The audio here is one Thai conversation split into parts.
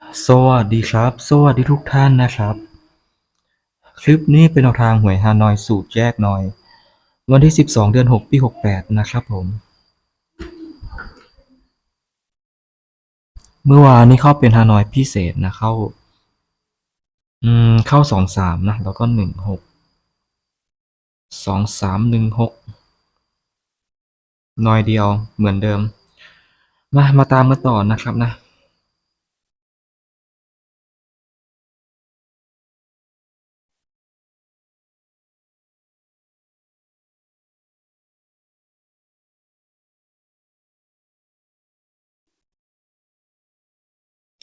สวัสดีครับ สวัสดีทุกท่านนะครับ คลิปนี้เป็นแนวทางหวยฮานอยสูตรแยกหน่อย วันที่ 12 เดือน 6 ปี 68 นะครับผม เมื่อวานนี้เข้าเป็นฮานอยพิเศษนะเข้า อืม เข้า 23 นะ แล้วก็ 16 23 16 หน่อยเดียวเหมือนเดิม มา มาตามกันต่อนะครับนะ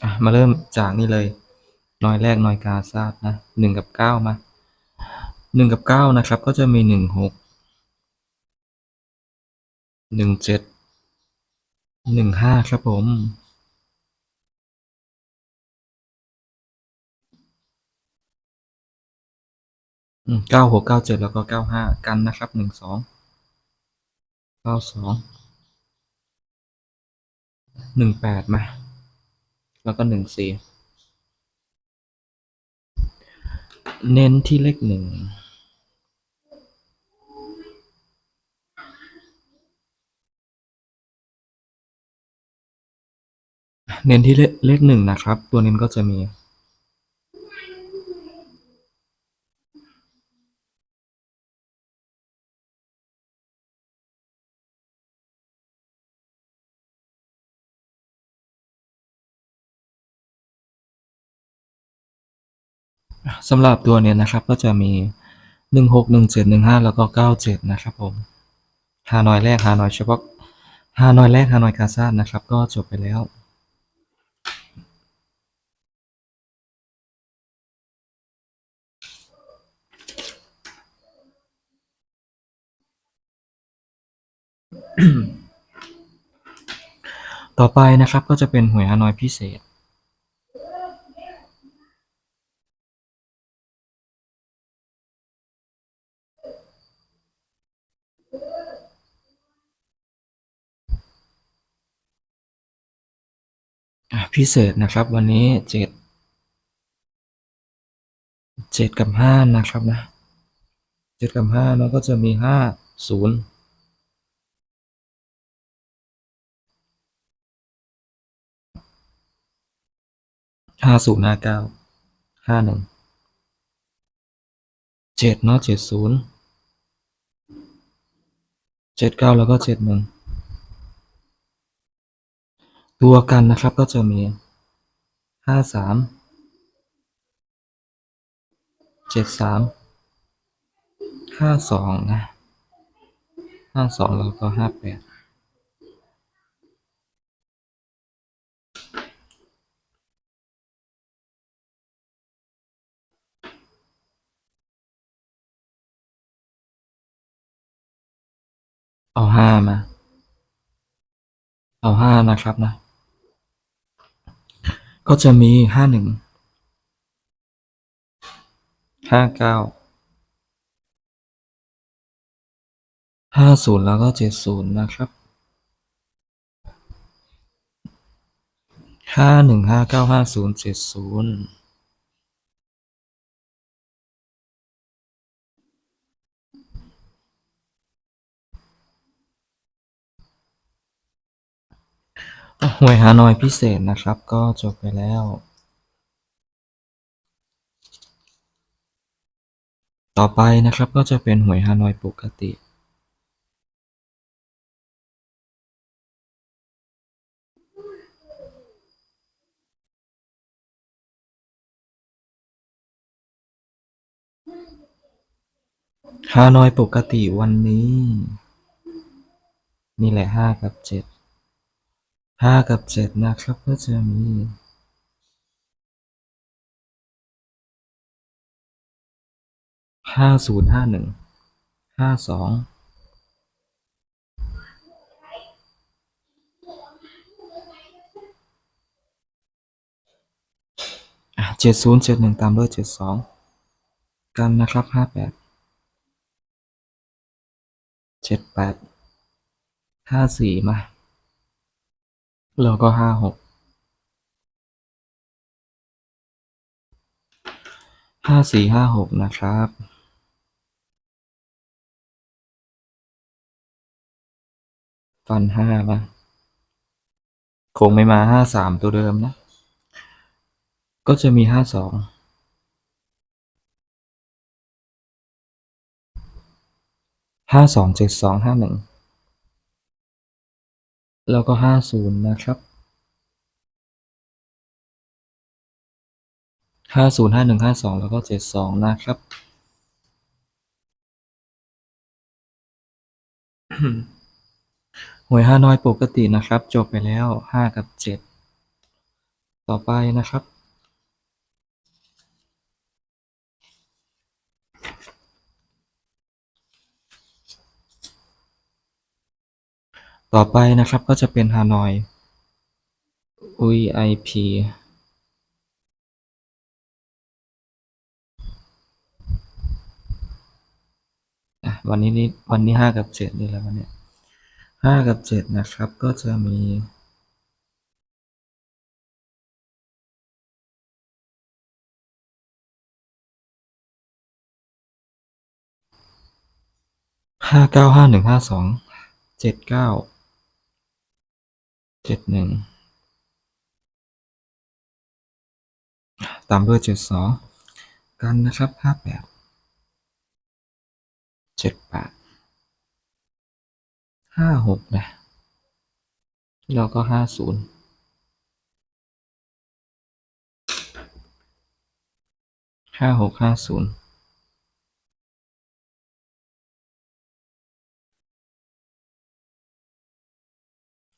อะมาเริ่มจากนี่เลยน้อยแรกน้อยกาซาดนะหนึ่งกับเก้ามาหนึ่งกับเก้านะครับ ก็จะมีหนึ่งหกหนึ่งเจ็ดหนึ่งห้าครับผมเก้าหกเก้าเจ็ดแล้วก็เก้าห้ากันนะครับหนึ่งสองเก้าสองหนึ่งแปดมา แล้วก็หนึ่งสี่เน้นที่เลขหนึ่งเน้นที่เลเลขหนึ่งนะครับ ตัวเน้นก็จะมี สำหรับตัวเนี้ยนะครับก็จะมีหนึ่งหกหนึ่งเจ็ดหนึ่งห้าแล้วก็เก้าเจ็ดนะครับผมฮานอยแรกฮานอยเฉพาะฮานอยแรกฮานอยกาซาดนะครับ ก็จบไปแล้วต่อไปนะครับก็จะเป็นหวยฮานอยพิเศษ พิเศษนะครับวันนี้เจ็ดเจ็ดกับห้านะครับนะเจ็ดกับห้าแล้วก็จะมีห้าศูนย์ห้าศูนย์ห้าเก้าห้าหนึ่งเจ็ดเนาะเจ็ดศูนย์เจ็ดเก้าแล้วก็เจ็ดหนึ่ง ตัวกันนะครับก็จะมีห้าสามเจ็ดสามห้าสองนะห้าสองแล้วก็ห้าแปดเอาห้ามา เอาห้านะครับนะ ก็จะมีห้าหนึ่งห้าเก้าห้าศูนย์แล้วก็เจ็ดศูนย์นะครับห้าหนึ่งห้าเก้าห้าศูนย์เจ็ดศูนย์ หวยฮานอยพิเศษนะครับ ก็จบไปแล้ว ต่อไปนะครับก็จะเป็นหวยฮานอยปกติ ฮานอยปกติวันนี้ นี่แหละห้ากับเจ็ด ห้ากับเจ็ดนะครับก็จะมีห้าศูนย์ห้าหนึ่งห้าสองเจ็ดศูนย์เจ็ดหนึ่งตามด้วยเจ็ดสองกันนะครับห้าแปดเจ็ดแปดห้าสี่มา แล้วก็ห้าหกห้าสี่ห้าหกนะครับ ฟันห้าปะคงไม่มาห้าสามตัวเดิมนะ ก็จะมีห้าสองห้าสองเจ็ดสองห้าหนึ่ง แล้วก็ห้าศูนย์นะครับห้าศูนย์ห้าหนึ่งห้าสองแล้วก็เจ็ดสองนะครับ หวยห้าน้อยปกตินะครับ จบไปแล้วห้ากับเจ็ดต่อไปนะครับ ต่อไปนะครับก็จะเป็นฮานอย VIP อะวันนี้นี่วันนี้ห้ากับเจ็ดนี่แหละวันเนี้ยห้ากับเจ็ดนะครับก็จะมีห้าเก้าห้าหนึ่งห้าสองเจ็ดเก้า เจ็ดหนึ่งตามด้วยเจ็ดสองกันนะครับห้าแปดเจ็ดแปดห้าหกนะแล้วก็ห้าศูนย์ห้าหกห้าศูนย์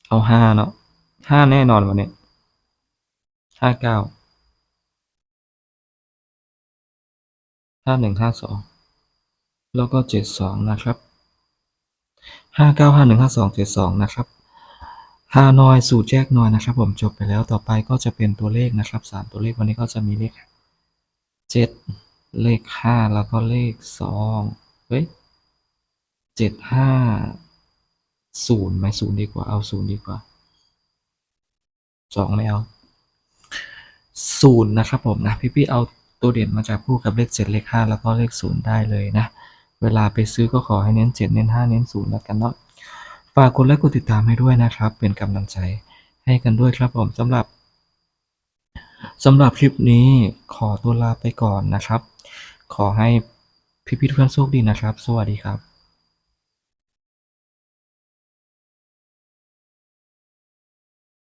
เอาห้าเนาะ ห้าแน่นอนวันนี้ห้าเก้าห้าหนึ่งห้าสองแล้วก็เจ็ดสองนะครับห้าเก้าห้าหนึ่งห้าสองเจ็ดสองนะครับฮานอยสูตรแยกนอยนะครับ ผมจบไปแล้วต่อไปก็จะเป็นตัวเลขนะครับสามตัวเลขวันนี้ก็จะมีเลขเจ็ดเลขห้าแล้วก็เลขสองเฮ้ยเจ็ดห้าศูนย์ไหมศูนย์ดีกว่าเอาศูนย์ดีกว่า สองไม่เอาศูนย์นะครับผมนะพี่ๆเอาตัวเด่นมาจากคู่กับเลขเจ็ดเลขห้าแล้วก็เลขศูนย์ได้เลยนะ เวลาไปซื้อก็ขอให้เน้นเจ็ดเน้นห้าเน้นศูนย์แล้วกันเนาะฝากกดไลค์กดติดตามให้ด้วยนะครับ เป็นกำลังใจให้กันด้วยครับผมสำหรับสำหรับคลิปนี้ขอตัวลาไปก่อนนะครับ ขอให้พี่ๆทุกท่านโชคดีนะครับ สวัสดีครับ